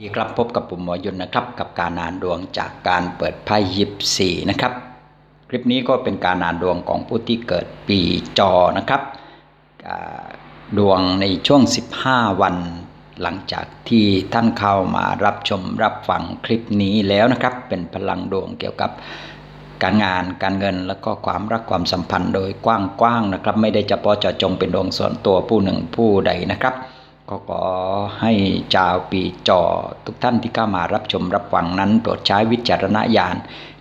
ดีครับพบกับผมหมอยุนนะครับ กับการอ่านดวงจากการเปิดไพ่ยิบสี่นะครับ คลิปนี้ก็เป็นการอ่านดวงของผู้ที่เกิดปีจอนะครับดวงในช่วง 15 วัน หลังจากที่ท่านเข้ามารับชมรับฟังคลิปนี้แล้วนะครับ เป็นพลังดวงเกี่ยวกับการงานการเงินแล้วก็ความรักความสัมพันธ์โดยกว้างๆนะครับ ไม่ได้เฉพาะเจาะจงเป็นดวงส่วนตัวผู้หนึ่งผู้ใดนะครับ ก็ขอให้ชาวปีจอทุกท่านที่เข้ามารับชมรับฟังนั้นโปรดใช้วิจารณญาณ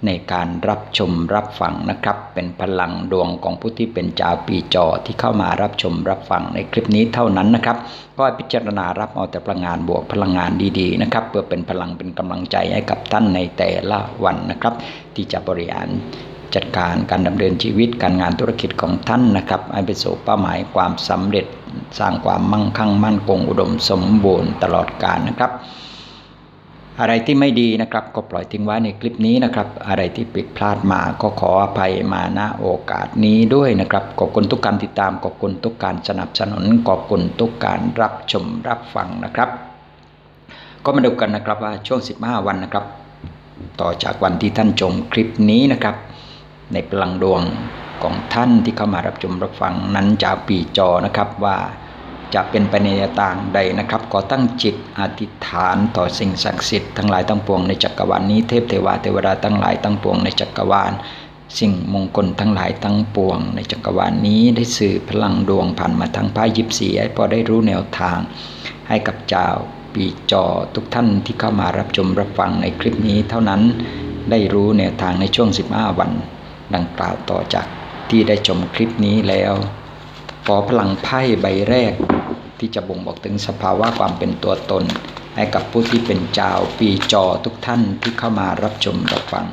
ในการรับชมรับฟังนะครับ เป็นพลังดวงของผู้ที่เป็นชาวปีจอที่เข้ามารับชมรับฟังในคลิปนี้เท่านั้นนะครับ ก็พิจารณารับเอาแต่พลังงานบวกพลังงานดีๆนะครับ เพื่อเป็นพลังเป็นกำลังใจให้กับท่านในแต่ละวันนะครับ ที่จะบริหาร จัดการการดำเนินชีวิตการงานธุรกิจของท่านนะครับให้ไปสู่เป้าหมายความสำเร็จสร้างความมั่งคั่งมั่นคงอุดมสมบูรณ์ตลอดกาลนะครับ อะไรที่ไม่ดีนะครับก็ปล่อยทิ้งไว้ในคลิปนี้นะครับ อะไรที่ผิดพลาดมาก็ขออภัยมาณโอกาสนี้ด้วยนะครับขอบคุณทุกการติดตามขอบคุณทุกการสนับสนุนขอบคุณทุกการรับชมรับฟังนะครับ ก็มาดูกันนะครับว่าช่วง 15 วันนะครับ ต่อจากวันที่ท่านชมคลิปนี้นะครับ ในพลังดวงของท่านที่เข้ามารับชมรับฟังนั้นจะปีจอนะครับว่าจะเป็นไปในต่างใดนะครับก็ตั้งจิตอธิษฐานต่อสิ่งศักดิ์สิทธิ์ทั้งหลายทั้งปวงในจักรวาลนี้เทพเทวาเทวดาทั้งหลายทั้งปวงในจักรวาล สิ่งมงคลทั้งหลายทั้งปวง ในจักรวาลนี้ได้สื่อพลังดวงผ่านมาทางพระยิบสีให้พอได้รู้แนวทาง ให้กับเจ้าปีจอทุกท่านที่เข้ามารับชมรับฟังในคลิปนี้เท่านั้นได้รู้แนวทางในช่วง 15 วัน ดังกล่าวต่อจากที่ได้ชมคลิปนี้แล้วขอพลังไพ่ใบแรก ที่จะบ่งบอกถึงสภาวะความเป็นตัวตน ให้กับผู้ที่เป็นเจ้าปีจอทุกท่านที่เข้ามารับชมรับฟัง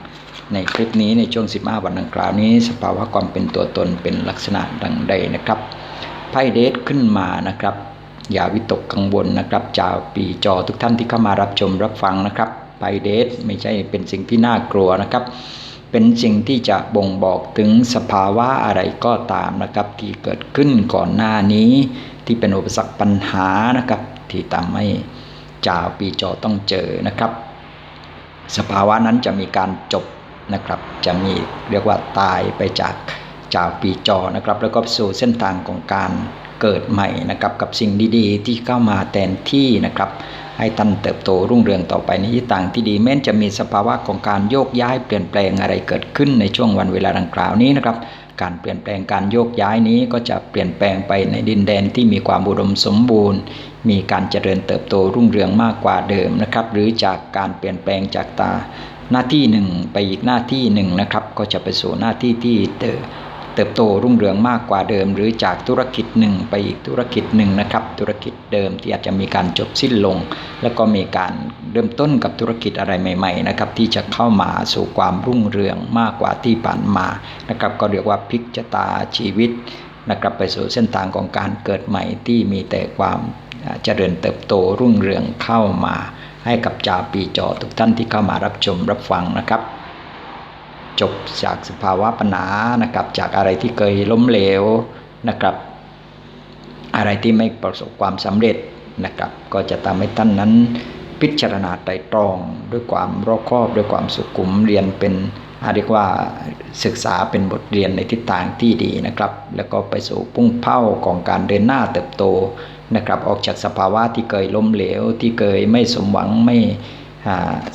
ในคลิปนี้ในช่วง 15 วันดังกล่าวนี้ สภาวะความเป็นตัวตนเป็นลักษณะดังใดนะครับไพ่เดทขึ้นมานะครับ อย่าวิตกกังวลนะครับเจ้าปีจอทุกท่านที่เข้ามารับชมรับฟังนะครับไพ่เดทไม่ใช่เป็นสิ่งที่น่ากลัวนะครับ เป็นสิ่งที่จะบ่งบอกถึงสภาวะอะไรก็ตามนะครับ ที่เกิดขึ้นก่อนหน้านี้ ที่เป็นอุปสรรคปัญหานะครับ ที่ทำให้เจ้าปีจอต้องเจอนะครับ สภาวะนั้นจะมีการจบนะครับ จะมีเรียกว่าตายไปจากจาปีจอนะครับ แล้วก็สู่เส้นทางของการเกิดใหม่นะครับ กับสิ่งดีๆ ที่เข้ามาแทนที่นะครับ ให้ท่านเติบโตรุ่งเรืองต่อไปในทิศทางที่ดีแม้นจะมีสภาวะของการโยกย้ายเปลี่ยนแปลงอะไรเกิดขึ้นในช่วงวันเวลาดังกล่าวนี้นะครับ การเปลี่ยนแปลงการโยกย้ายนี้ก็จะเปลี่ยนแปลงไปในดินแดนที่มีความอุดมสมบูรณ์ มีการเจริญเติบโตรุ่งเรืองมากกว่าเดิมนะครับ หรือจากการเปลี่ยนแปลงจากตาหน้าที่หนึ่งไปอีกหน้าที่หนึ่งนะครับ ก็จะไปสู่หน้าที่ที่เติ เติบโตรุ่งเรืองมากกว่าเดิม หรือจากธุรกิจหนึ่งไปอีกธุรกิจหนึ่งนะครับ ธุรกิจเดิมที่อาจจะมีการจบสิ้นลง แล้วก็มีการเริ่มต้นกับธุรกิจอะไรใหม่ๆนะครับที่จะเข้ามาสู่ความรุ่งเรืองมากกว่าที่ผ่านมานะครับก็เรียกว่าพลิกชะตาชีวิตนะครับไปสู่เส้นทางของการเกิดใหม่ที่มีแต่ความเจริญเติบโตรุ่งเรืองเข้ามา ให้กับจาปีจอทุกท่านที่เข้ามารับชมรับฟังนะครับ จบจากสภาวะปัญหานะครับ จากอะไรที่เคยล้มเหลวนะครับ อะไรที่ไม่ประสบความสำเร็จนะครับ ก็จะทำให้ท่านนั้นพิจารณาไตรตรองด้วยความรอบคอบด้วยความสุขุมเรียนเป็นเรียกว่าศึกษาเป็นบทเรียนในทิศทางที่ดีนะครับ แล้วก็ไปสู่พุ่งเป้าของการเดินหน้าเติบโตนะครับ ออกจากสภาวะที่เคยล้มเหลวที่เคยไม่สมหวังไม่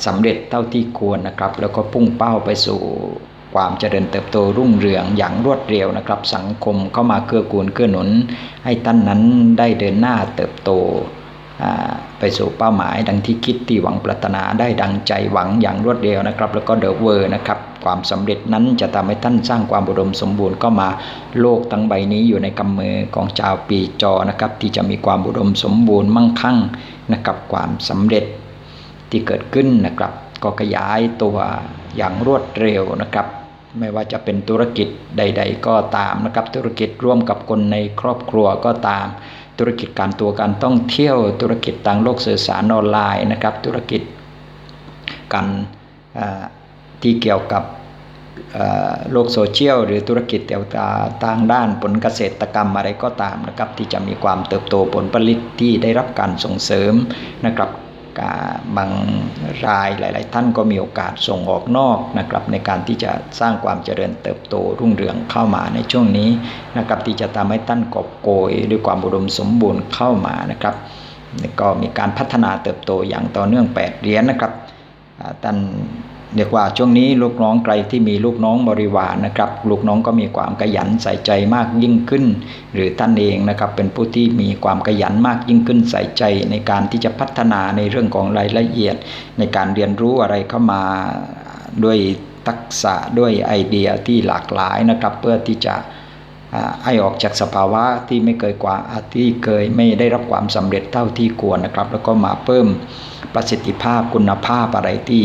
สำเร็จเท่าที่ควรนะครับ แล้วก็พุ่งเป้าไปสู่ความเจริญเติบโตรุ่งเรืองอย่างรวดเร็วนะครับ สังคมเข้ามาเกื้อกูลเกื้อหนุน ให้ท่านนั้นได้เดินหน้าเติบโตไปสู่เป้าหมายดังที่คิดที่หวังปรารถนาได้ดังใจหวังอย่างรวดเร็วนะครับ แล้วก็เดอะเวอร์นะครับความสำเร็จนั้นจะทำให้ท่านสร้างความอุดมสมบูรณ์ก็มาโลกทั้งใบนี้อยู่ในกำมือของชาวปีจอนะครับที่จะมีความอุดมสมบูรณ์มั่งคั่งนะครับความสำเร็จ ที่เกิดขึ้นนะครับ ก็ขยายตัวอย่างรวดเร็วนะครับ ไม่ว่าจะเป็นธุรกิจใด ๆ ก็ตามนะครับ ธุรกิจร่วมกับคนในครอบครัวก็ตาม ธุรกิจการตัวการท่องเที่ยวธุรกิจทางโลกสื่อสารออนไลน์นะครับ ธุรกิจการที่เกี่ยวกับโลกโซเชียลหรือธุรกิจเกี่ยวกับทางด้านผลเกษตรกรรมอะไรก็ตามนะครับ ที่จะมีความเติบโตผลผลิตที่ได้รับการส่งเสริมนะครับ อ่าบางรายหลาย ๆ ท่านก็มีโอกาสส่งออกนอกนะครับในการที่จะสร้างความเจริญเติบโตรุ่งเรืองเข้ามาในช่วงนี้นะครับที่จะทำให้ท่านกอบโกยด้วยความบุดมสมบูรณ์เข้ามานะครับก็มีการพัฒนาเติบโตอย่างต่อเนื่อง8เหรียญนะครับท่าน เรียกว่าช่วงนี้ลูกน้องใครที่มีลูกน้องบริวารนะครับ ลูกน้องก็มีความขยันใส่ใจมากยิ่งขึ้น หรือท่านเองนะครับเป็นผู้ที่มีความขยันมากยิ่งขึ้นใส่ใจในการที่จะพัฒนาในเรื่องของรายละเอียด ในการเรียนรู้อะไรเข้ามาด้วยทักษะด้วยไอเดียที่หลากหลายนะครับ เพื่อที่จะอ่าให้ออกจากสภาวะที่ไม่เคยกว่าที่เคยไม่ได้รับความสำเร็จเท่าที่ควรนะครับ แล้วก็มาเพิ่มประสิทธิภาพคุณภาพอะไรที่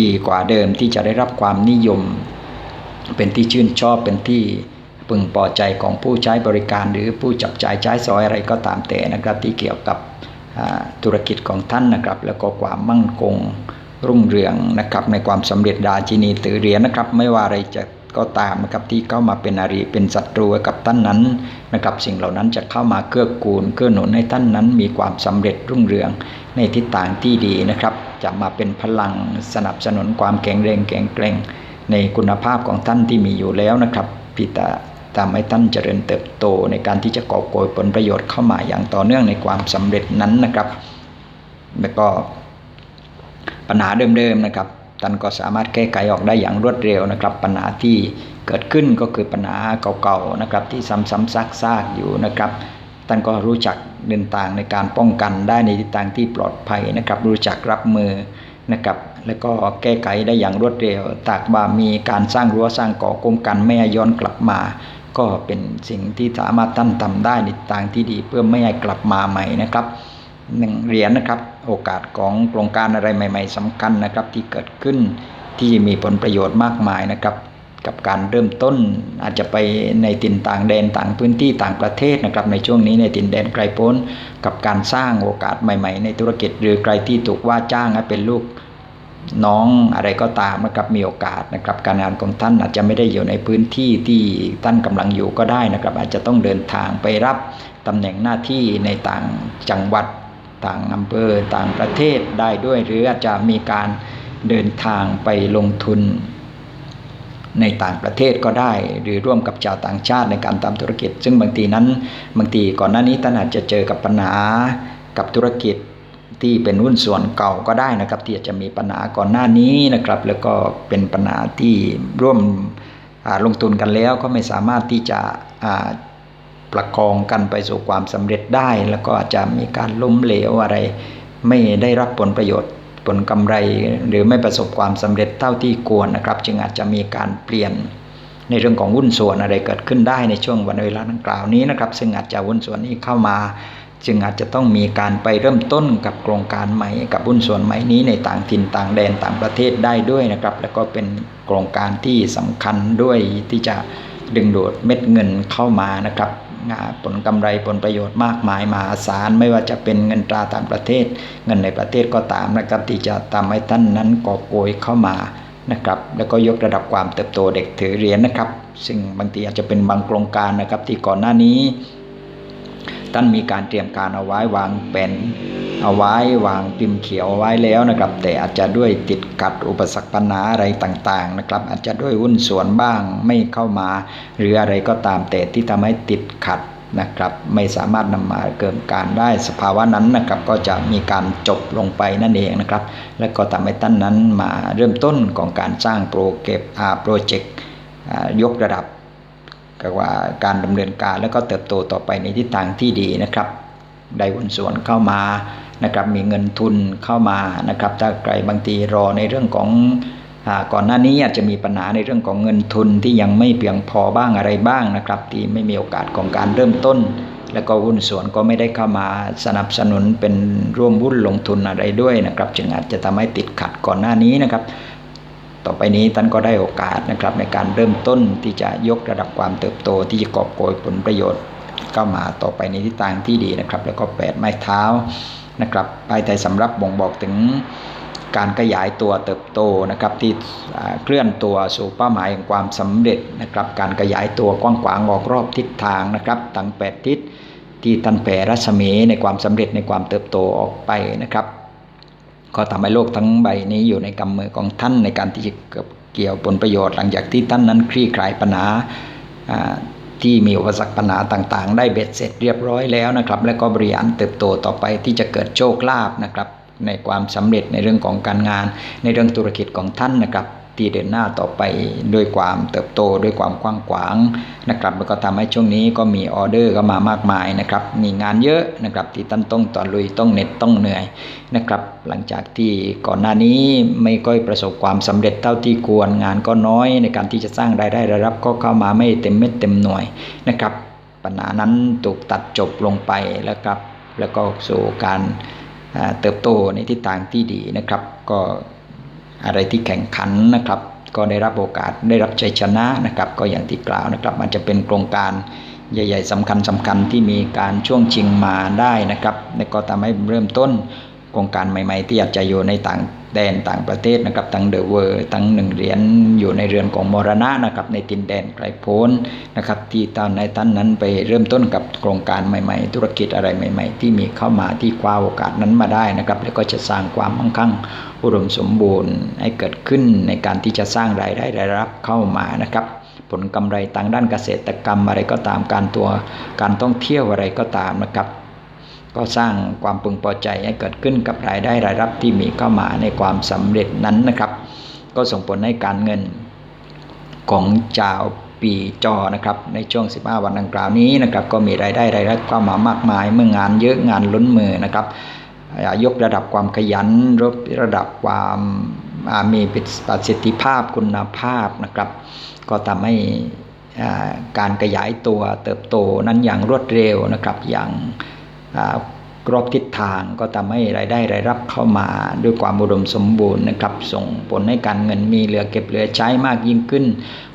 ดีกว่าเดิมที่จะได้รับความนิยม เป็นที่ชื่นชอบเป็นที่พึงพอใจของผู้ใช้บริการหรือผู้จับจ่ายใช้สอยอะไรก็ตามแต่นะครับ ที่เกี่ยวกับธุรกิจของท่านนะครับ แล้วก็ความมั่นคงรุ่งเรืองนะครับ ในความสำเร็จราชินีถือเหรียญนะครับ ไม่ว่าอะไรจะก็ตามนะครับที่เข้ามาเป็นอารีเป็นศัตรูกับท่านนั้นนะครับ สิ่งเหล่านั้นจะเข้ามาเกื้อกูลเกื้อหนุนให้ท่านนั้นมีความสำเร็จรุ่งเรืองในทิศทางที่ดีนะครับ จะมาเป็นพลังสนับสนุนความแข็งแรงแข็งแกร่งในคุณภาพของท่านที่มีอยู่แล้วนะครับพิตาทำให้ท่านเจริญเติบโตในการที่จะก่อโกยผลประโยชน์เข้ามาอย่างต่อเนื่องในความสำเร็จนั้นนะครับ แล้วก็ปัญหาเดิมๆนะครับท่านก็สามารถแก้ไขออกได้อย่างรวดเร็วนะครับ ปัญหาที่เกิดขึ้นก็คือปัญหาเก่าๆนะครับที่ซ้ำๆซากๆอยู่นะครับ ท่านก็รู้จักเดินทางในการป้องกันได้ในทิศทางที่ปลอดภัยนะครับ รู้จักรับมือนะครับ แล้วก็แก้ไขได้อย่างรวดเร็วตากว่ามีการสร้างรั้วสร้างเกาะคุ้มกันไม่ให้ย้อนกลับมา ก็เป็นสิ่งที่สามารถท่านทำได้ในทางที่ดีเพื่อไม่ให้กลับมาใหม่นะครับหนึ่งเหรียญนะครับ โอกาสของโครงการอะไรใหม่ ๆสำคัญนะครับที่เกิดขึ้นที่มีผลประโยชน์มากมายนะครับ กับการเริ่มต้นอาจจะไปในถิ่นต่างแดนต่างพื้นที่ต่างประเทศนะครับในช่วงนี้ในถิ่นแดนไกลโพ้นกับการสร้างโอกาสใหม่ ๆ ในธุรกิจหรือใครที่ถูกว่าจ้างให้เป็นลูกน้องอะไรก็ตามนะครับมีโอกาสนะครับการงานของท่านอาจจะไม่ได้อยู่ในพื้นที่ที่ท่านกำลังอยู่ก็ได้นะครับ อาจจะต้องเดินทางไปรับตำแหน่งหน้าที่ในต่างจังหวัดต่างอำเภอต่างประเทศได้ด้วย หรืออาจจะมีการเดินทางไปลงทุน ในต่างประเทศก็ได้ หรือร่วมกับชาวต่างชาติในการทำธุรกิจ ซึ่งบางทีนั้นบางทีก่อนหน้านี้ท่านอาจจะเจอกับปัญหากับธุรกิจที่เป็นหุ้นส่วนเก่าก็ได้นะครับ ที่อาจจะมีปัญหาก่อนหน้านี้นะครับ แล้วก็เป็นปัญหาที่ร่วมลงทุนกันแล้วก็ไม่สามารถที่จะประคองกันไปสู่ความสำเร็จได้ แล้วก็อาจจะมีการล้มเหลวอะไร ไม่ได้รับผลประโยชน์ ผลกำไรหรือไม่ประสบความสำเร็จเท่าที่ควรนะครับ จึงอาจจะมีการเปลี่ยนในเรื่องของหุ้นส่วนอะไรเกิดขึ้นได้ในช่วงวันเวลาดังกล่าวนี้นะครับ ซึ่งอาจจะหุ้นส่วนนี้เข้ามา จึงอาจจะต้องมีการไปเริ่มต้นกับโครงการใหม่กับหุ้นส่วนใหม่นี้ในต่างถิ่นต่างแดนต่างประเทศได้ด้วยนะครับ แล้วก็เป็นโครงการที่สำคัญด้วยที่จะดึงดูดเม็ดเงินเข้ามานะครับ ผลกำไรผลประโยชน์มากมายมหาศาลไม่ว่าจะเป็นเงินตราต่างประเทศ เงินในประเทศก็ตามนะครับที่จะทำให้ท่านนั้นกอบโกยเข้ามานะครับแล้วก็ยกระดับความเติบโตเด็กถือเหรียญนะครับ ซึ่งบางทีอาจจะเป็นบางโครงการนะครับที่ก่อนหน้านี้ ท่านมีการเตรียมการเอาไว้วางเป็นเอาไว้วางพิมพ์เขียวเอาไว้แล้วนะครับ แต่อาจจะด้วยติดขัดอุปสรรคปัญหาอะไรต่างๆนะครับ อาจจะด้วยหุ้นส่วนบ้างไม่เข้ามา หรืออะไรก็ตามแต่ที่ทำให้ติดขัดนะครับไม่สามารถนำมาเกิดการได้สภาวะนั้นนะครับก็จะมีการจบลงไปนั่นเองนะครับ และก็ทำให้ท่านนั้นมาเริ่มต้นของการสร้างโปรเก็บโปรเจกต์ยกระดับ ก็ว่าการดำเนินการแล้วก็เติบโตต่อไปในทิศทางที่ดีนะครับ ได้หุ้นส่วนเข้ามานะครับมีเงินทุนเข้ามานะครับถ้าใครบางทีรอในเรื่องของอก่อนหน้านี้อาจจะมีปัญหาในเรื่องของเงินทุนที่ยังไม่เพียงพอบ้างอะไรบ้างนะครับ ที่ไม่มีโอกาสของการเริ่มต้น แล้วก็หุ้นส่วนก็ไม่ได้เข้ามาสนับสนุนเป็นร่วมหุ้นลงทุนอะไรด้วยนะครับ จึงอาจจะทำให้ติดขัดก่อนหน้านี้นะครับ ต่อไปนี้ท่านก็ได้โอกาสนะครับในการเริ่มต้นที่จะยกระดับความเติบโตที่จะกอบโกยผลประโยชน์เข้ามาต่อไปในทิศทางที่ดีนะครับ แล้วก็แปดไม้เท้านะครับป้ายไทยสำรับบ่งบอกถึงการขยายตัวเติบโตนะครับที่เคลื่อนตัวสู่เป้าหมายแห่งความสำเร็จนะครับการขยายตัวกว้างขวางออกรอบทิศทางนะครับทั้งแปดทิศที่ท่านแผ่รัศมีในความสำเร็จในความเติบโตออกไปนะครับ ก็ทำให้โลกทั้งใบนี้อยู่ในกำมือของท่านในการที่จะเกี่ยวผลประโยชน์ หลังจากที่ท่านนั้นคลี่คลายปัญหาที่มีอุปสรรคปัญหาต่างๆ ได้เบ็ดเสร็จเรียบร้อยแล้วนะครับ และก็บริหารเติบโตต่อไปที่จะเกิดโชคลาภนะครับ ในความสำเร็จในเรื่องของการงาน ในเรื่องธุรกิจของท่านนะครับ ที่เดินหน้าต่อไปด้วยความเติบโตด้วยความกว้างขวางนะครับแล้วก็ทำให้ช่วงนี้ก็มีออเดอร์ก็มามากมายนะครับมีงานเยอะนะครับที่ท่านต้องต่อลุยต้องเหน็ดต้องเหนื่อยนะครับหลังจากที่ก่อนหน้านี้ไม่ค่อยประสบความสำเร็จเท่าที่ควรงานก็น้อยในการที่จะสร้างรายได้รายรับก็เข้ามาไม่เต็มเม็ดเต็มหน่วยนะครับปัญหานั้นถูกตัดจบลงไปแล้วครับแล้วก็สู่การเติบโตในทิศทางที่ดีนะครับ ก็ อะไรที่แข่งขันนะครับ ก็ได้รับโอกาสได้รับชัยชนะนะครับ ก็อย่างที่กล่าวนะครับ มันจะเป็นโครงการใหญ่ ๆสำคัญสำคัญที่มีการช่วงชิงมาได้นะครับและก็ทำให้เริ่มต้น โครงการใหม่ ๆ ที่อาจจะอยู่ในต่างแดนต่างประเทศนะครับทั้งเดอะเวอร์ทั้งหนึ่งเหรียญอยู่ในเรือนของมรณะนะครับในตินแดนไกลโพ้นนะครับที่ตอนในท่านนั้นไปเริ่มต้นกับโครงการใหม่ ๆ ธุรกิจอะไรใหม่ ๆ ที่มีเข้ามาที่คว้าโอกาสนั้นมาได้นะครับแล้วก็จะสร้างความมั่งคั่งอุดมสมบูรณ์ให้เกิดขึ้นในการที่จะสร้างรายได้รายรับเข้ามานะครับผลกำไรทางด้านเกษตรกรรมอะไรก็ตามการตัวการท่องเที่ยวอะไรก็ตามนะครับ ก็สร้างความพึงพอใจให้เกิดขึ้นกับรายได้รายรับที่มีเข้ามาในความสำเร็จนั้นนะครับ ก็ส่งผลให้การเงินของชาวปีจอนะครับในช่วง 15 วันดังกล่าวนี้นะครับก็มีรายได้รายรับเข้ามามากมาย เมื่องานเยอะงานล้นมือนะครับยกระดับความขยันลดระดับความมีประสิทธิภาพคุณภาพนะครับ ก็ทำให้การขยายตัวเติบโตนั้นอย่างรวดเร็วนะครับอย่าง รอบทิศทางก็ทำให้รายได้รายรับเข้ามาด้วยความอุดมสมบูรณ์นะครับ ส่งผลให้การเงินมีเหลือเก็บเหลือใช้มากยิ่งขึ้น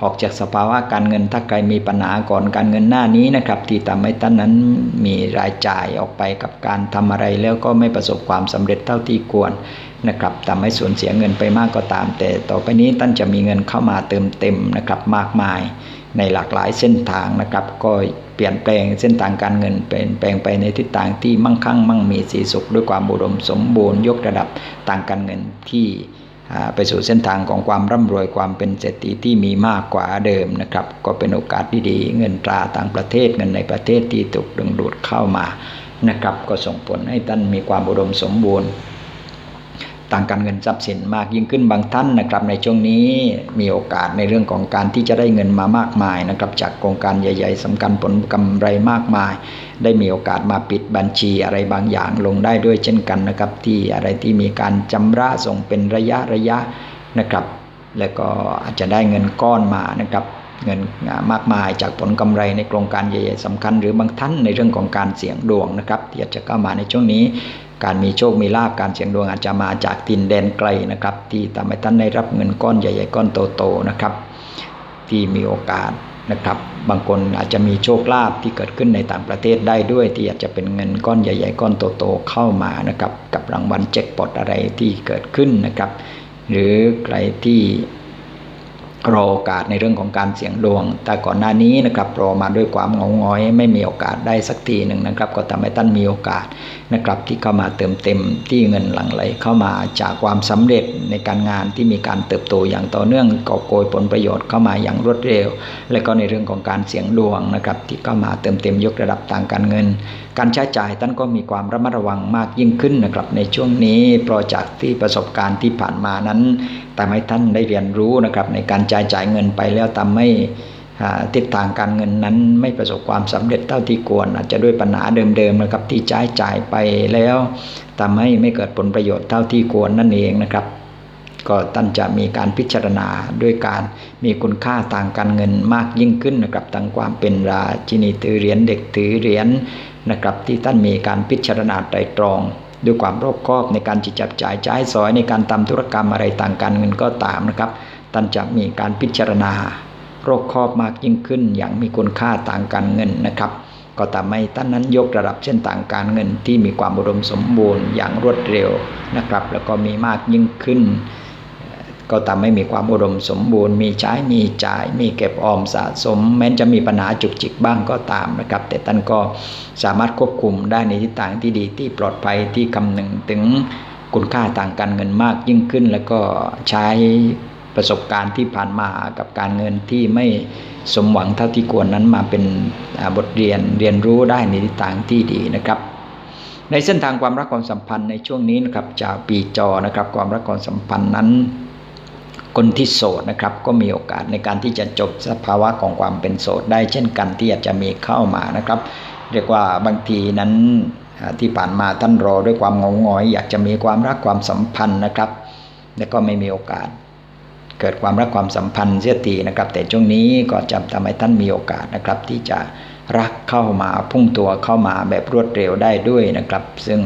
ออกจากสภาวะการเงินถ้าใครมีปัญหาก่อนการเงินหน้านี้นะครับ ที่ทำให้ท่านนั้นมีรายจ่ายออกไปกับการทำอะไรแล้วก็ไม่ประสบความสำเร็จเท่าที่ควรนะครับทำให้สูญเสียเงินไปมากก็ตาม แต่ต่อไปนี้ท่านจะมีเงินเข้ามาเติมเต็มนะครับมากมายในหลากหลายเส้นทางนะครับก็ เปลี่ยนแปลงเส้นทางการเงินเปลี่ยนแปลงไปในทิศทางที่มั่งคั่งมั่งมีสีสุขด้วยความบุดมสมบูรณ์ยกระดับทางการเงินที่ไปสู่เส้นทางของความร่ำรวยความเป็นเศรษฐีที่มีมากกว่าเดิมนะครับก็เป็นโอกาสที่ดีเงินตราต่างประเทศเงินในประเทศที่ถูกดึงดูดเข้ามานะครับก็ส่งผลให้ท่านมีความบุดมสมบูรณ์ ทางการเงินทรัพย์สินมากยิ่งขึ้นบางท่านนะครับ ในช่วงนี้มีโอกาสในเรื่องของการที่จะได้เงินมามากมายนะครับ จากโครงการใหญ่ ๆสำคัญผลกำไรมากมาย ได้มีโอกาสมาปิดบัญชีอะไรบางอย่างลงได้ด้วยเช่นกันนะครับ ที่อะไรที่มีการจำระส่งเป็นระยะระยะนะครับ แล้วก็อาจจะได้เงินก้อนมานะครับเงินมากมายจากผลกำไรในโครงการใหญ่ๆสำคัญ หรือบางท่านในเรื่องของการเสี่ยงดวงนะครับที่อาจจะเข้ามาในช่วงนี้ การมีโชค มีลาบการเสี่ยงดวงอาจจะมาจากทินแดนไกลนะครับ ที่ทำให้ท่านได้รับเงินก้อนใหญ่ๆก้อนโตๆนะครับ ที่มีโอกาสนะครับ บางคนอาจจะมีโชคลาภที่เกิดขึ้นในต่างประเทศได้ด้วย ที่อาจจะเป็นเงินก้อนใหญ่ ๆ ก้อนโตๆเข้ามานะครับ กับรางวัลแจ็คพอตอะไรที่เกิดขึ้นนะครับ หรือใครที่ รอโอกาสในเรื่องของการเสี่ยงดวง แต่ก่อนหน้านี้นะครับรอมาด้วยความงงงอย ไม่มีโอกาสได้สักทีหนึ่งนะครับ ก็ทำให้ท่านมีโอกาสนะครับที่เข้ามาเติมเต็มที่เงินหลั่งไหลเข้ามาจากความสำเร็จในการงานที่มีการเติบโตอย่างต่อเนื่องกอบโกยผลประโยชน์เข้ามาอย่างรวดเร็ว และก็ในเรื่องของการเสี่ยงดวงนะครับที่เข้ามาเติมเต็มยกระดับทางการเงิน การใช้จ่ายท่านก็มีความระมัดระวังมากยิ่งขึ้นนะครับในช่วงนี้เพราะจากที่ประสบการณ์ที่ผ่านมานั้นทำให้ท่านได้เรียนรู้นะครับในการจ่ายจ่ายเงินไปแล้วทำให้ทิศทางการเงินนั้นไม่ประสบความสำเร็จเท่าที่ควร อาจจะด้วยปัญหาเดิมๆนะครับที่จ่ายจ่ายไปแล้วทำให้ไม่เกิดผลประโยชน์เท่าที่ควรนั่นเองนะครับ ก็ท่านจะมีการพิจารณาด้วยการมีคุณค่าทางการเงินมากยิ่งขึ้นนะครับทางความเป็นราชินีถือเหรียญเด็กถือเหรียญ นะครับ ที่ท่านมีการพิจารณาไตรตรอง ด้วยความรอบคอบในการจิตจับจ่ายใช้สอยในการทำธุรกรรมอะไรต่างการเงินก็ตามนะครับท่านจะมีการพิจารณารอบคอบมากยิ่งขึ้น อย่างมีคุณค่าต่างการเงินนะครับ ก็ทำให้ท่านนั้นยกระดับเส้นต่างการเงินที่มีความอุดมสมบูรณ์อย่างรวดเร็วนะครับ แล้วก็มีมากยิ่งขึ้น ก็ทำให้มีความอุดมสมบูรณ์ มีใช้มีจ่าย มีเก็บออมสะสม แม้จะมีปัญหาจุกจิกบ้างก็ตามนะครับ แต่ท่านก็สามารถควบคุมได้ในทิศทางที่ดีที่ปลอดภัยที่คำนึงถึงคุณค่าทางการเงินมากยิ่งขึ้น แล้วก็ใช้ประสบการณ์ที่ผ่านมากับการเงินที่ไม่สมหวังเท่าที่ควรนั้นมาเป็นบทเรียนเรียนรู้ได้ในทิศทางที่ดีนะครับในเส้นทางความรักความสัมพันธ์ในช่วงนี้นะครับจากปีจอนะครับความรักความสัมพันธ์นั้น คนที่โสดนะครับ ก็มีโอกาสในการที่จะจบสภาวะของความเป็นโสดได้ เช่นกันที่อาจจะมีเข้ามานะครับ เรียกว่าบางทีนั้นที่ผ่านมาท่านรอด้วยความงงงอย อยากจะมีความรักความสัมพันธ์นะครับและก็ไม่มีโอกาส เกิดความรักความสัมพันธ์เสียทีนะครับ แต่ช่วงนี้ก็จะทำให้ท่านมีโอกาสนะครับ ที่จะรักเข้ามาพุ่งตัวเข้ามาแบบรวดเร็วได้ด้วยนะครับ ซึ่ง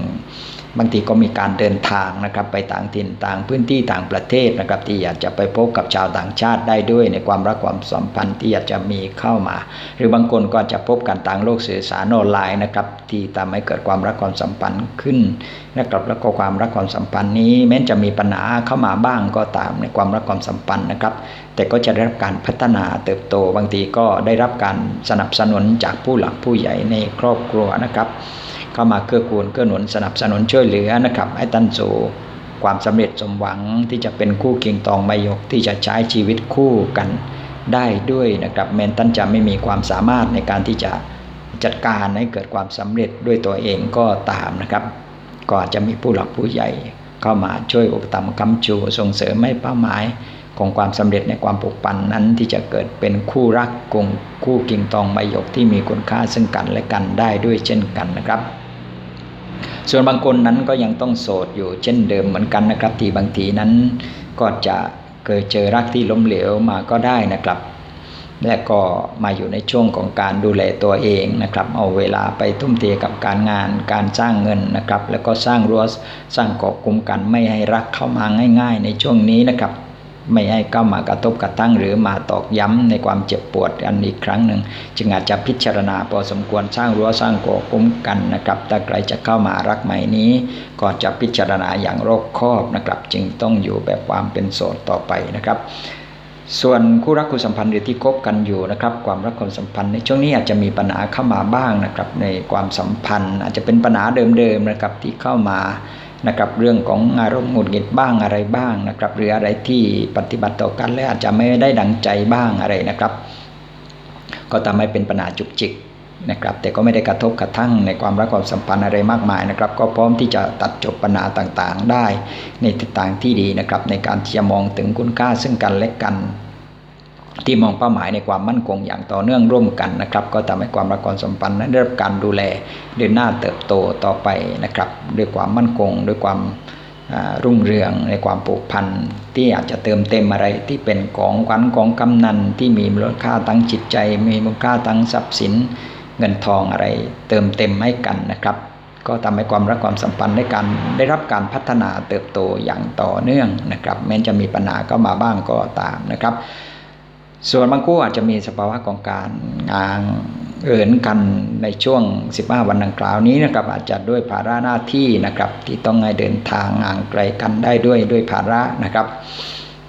บางทีก็มีการเดินทางนะครับไปต่างถิ่นต่างพื้นที่ต่างประเทศนะครับที่อยากจะไปพบกับชาวต่างชาติได้ด้วย ในความรักความสัมพันธ์ที่อยากจะมีเข้ามา หรือบางคนก็จะพบกันต่างโลกสื่อสารออนไลน์นะครับที่ทำให้เกิดความรักความสัมพันธ์ขึ้นนะครับแล้วก็ความรักความสัมพันธ์นี้ แม้จะมีปัญหาเข้ามาบ้างก็ตามในความรักความสัมพันธ์นะครับ แต่ก็จะได้รับการพัฒนาเติบโต บางทีก็ได้รับการสนับสนุนจากผู้หลักผู้ใหญ่ในครอบครัวนะครับ เข้ามาเกื้อกูลเกื้อหนุนสนับสนุนช่วยเหลือนะครับ ให้ตันสู่ความสำเร็จสมหวังที่จะเป็นคู่เคียงตองใบยกที่จะใช้ชีวิตคู่กันได้ด้วยนะครับแม้ตันจะไม่มีความสามารถในการที่จะจัดการให้เกิดความสำเร็จด้วยตัวเองก็ตามนะครับ ก็อาจจะมีผู้หลักผู้ใหญ่เข้ามาช่วยอุปถัมภ์คำชูส่งเสริมให้เป้าหมายของความสำเร็จในความผูกพันนั้นที่จะเกิดเป็นคู่รักกงคู่กิ่งตองใบหยกที่มีคุณค่าซึ่งกันและกันได้ด้วยเช่นกันนะครับ ส่วนบางคนนั้นก็ยังต้องโสดอยู่เช่นเดิมเหมือนกันนะครับ ที่บางทีนั้นก็จะเคยเจอรักที่ล้มเหลวมาก็ได้นะครับ และก็มาอยู่ในช่วงของการดูแลตัวเองนะครับ เอาเวลาไปทุ่มเทกับการงาน การสร้างเงินนะครับ แล้วก็สร้างรั้วสร้างเกาะคุ้มกันไม่ให้รักเข้ามาง่าย ๆ ในช่วงนี้นะครับ ไม่ให้เข้ามากระทบกระทั่งหรือมาตอกย้ำในความเจ็บปวดอันอีกครั้งหนึ่ง จึงอาจจะพิจารณาพอสมควรสร้างรั้วสร้างโกคุ้มกันนะครับถ้าใครจะเข้ามารักใหม่นี้ ก็จะพิจารณาอย่างรอบคอบนะครับ จึงต้องอยู่แบบความเป็นโสดต่อไปนะครับส่วนคู่รักคู่สัมพันธ์หรือที่คบกันอยู่นะครับ ความรักความสัมพันธ์ในช่วงนี้อาจจะมีปัญหาเข้ามาบ้างนะครับ ในความสัมพันธ์ อาจจะเป็นปัญหาเดิมๆนะครับที่เข้ามา นะครับเรื่องของอารมณ์หงุดหงิดบ้างอะไรบ้างนะครับหรืออะไรที่ปฏิบัติต่อกันแล้วอาจจะไม่ได้ดังใจบ้างอะไรนะครับ ก็ทำให้เป็นปัญหาจุกจิกนะครับแต่ก็ไม่ได้กระทบกระทั่งในความรักความสัมพันธ์อะไรมากมายนะครับ ก็พร้อมที่จะตัดจบปัญหาต่างๆ ได้ในทิศทางที่ดีนะครับในการที่จะมองถึงคุณค่าซึ่งกันและกัน ที่มองเป้าหมายในความมั่นคงอย่างต่อเนื่องร่วมกันนะครับ ก็ทำให้ความรักความสัมพันธ์นั้นได้รับการดูแลเดินหน้าเติบโตต่อไปนะครับ ด้วยความมั่นคง ด้วยความรุ่งเรืองในความผูกพันที่อาจจะเติมเต็มอะไรที่เป็นของขวัญของกำนันที่มีมูลค่าทั้งจิตใจ มีมูลค่าทั้งทรัพย์สินเงินทองอะไร เติมเต็มให้กันนะครับ ก็ทำให้ความรักความสัมพันธ์ได้การได้รับการพัฒนาเติบโตอย่างต่อเนื่องนะครับ แม้จะมีปัญหาก็มาบ้างก็ตามนะครับ ส่วนบางคู่อาจจะมีสภาวะของการงานเอินกันในช่วง 15 วันดังกล่าวนี้นะครับอาจจะด้วยภาระหน้าที่นะครับที่ต้องให้เดินทางห่างไกลกันได้ด้วยด้วยภาระนะครับ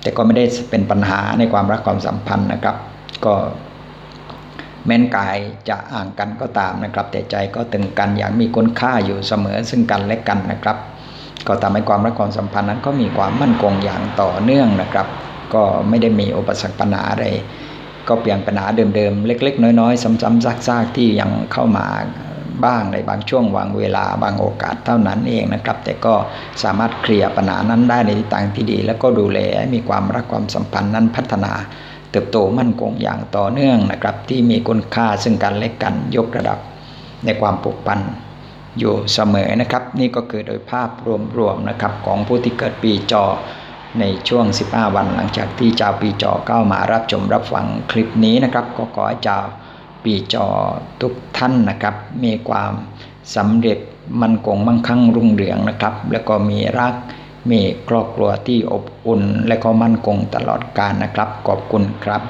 แต่ก็ไม่ได้เป็นปัญหาในความรักความสัมพันธ์นะครับ ก็แม้นกายจะอ่างกันก็ตามนะครับ แต่ใจก็ตึงกันอย่างมีคุณค่าอยู่เสมอซึ่งกันและกันนะครับ ก็ทำให้ความรักความสัมพันธ์นั้นก็มีความมั่นคงอย่างต่อเนื่องนะครับ ก็ไม่ได้มีอุปสรรคปัญหาอะไร ก็เปลี่ยนปัญหาเดิมๆ เล็ก ๆ น้อยๆ ซ้ำๆซากๆ ที่ยังเข้ามาบ้างในบางช่วงบางเวลาบางโอกาสเท่านั้นเองนะครับ แต่ก็สามารถเคลียร์ปัญหานั้นได้ในทิศทางที่ดี แล้วก็ดูแลมีความรักความสัมพันธ์นั้นพัฒนาเติบโตมั่นคงอย่างต่อเนื่องนะครับ ที่มีคุณค่าซึ่งกันและกันยกระดับในความผูกพันอยู่เสมอนะครับ นี่ก็คือโดยภาพรวมๆนะครับของผู้ที่เกิดปีจอ ในช่วง 15 วันหลังจากที่เจ้าปีจอเข้ามารับชมรับฟังคลิปนี้นะครับ ก็ขอให้เจ้าปีจอทุกท่านนะครับ มีความสำเร็จมั่นคงมั่งคั่งรุ่งเรืองนะครับ แล้วก็มีรักมีครอบครัวที่อบอุ่น และก็มั่นคงตลอดกาลนะครับ ขอบคุณครับ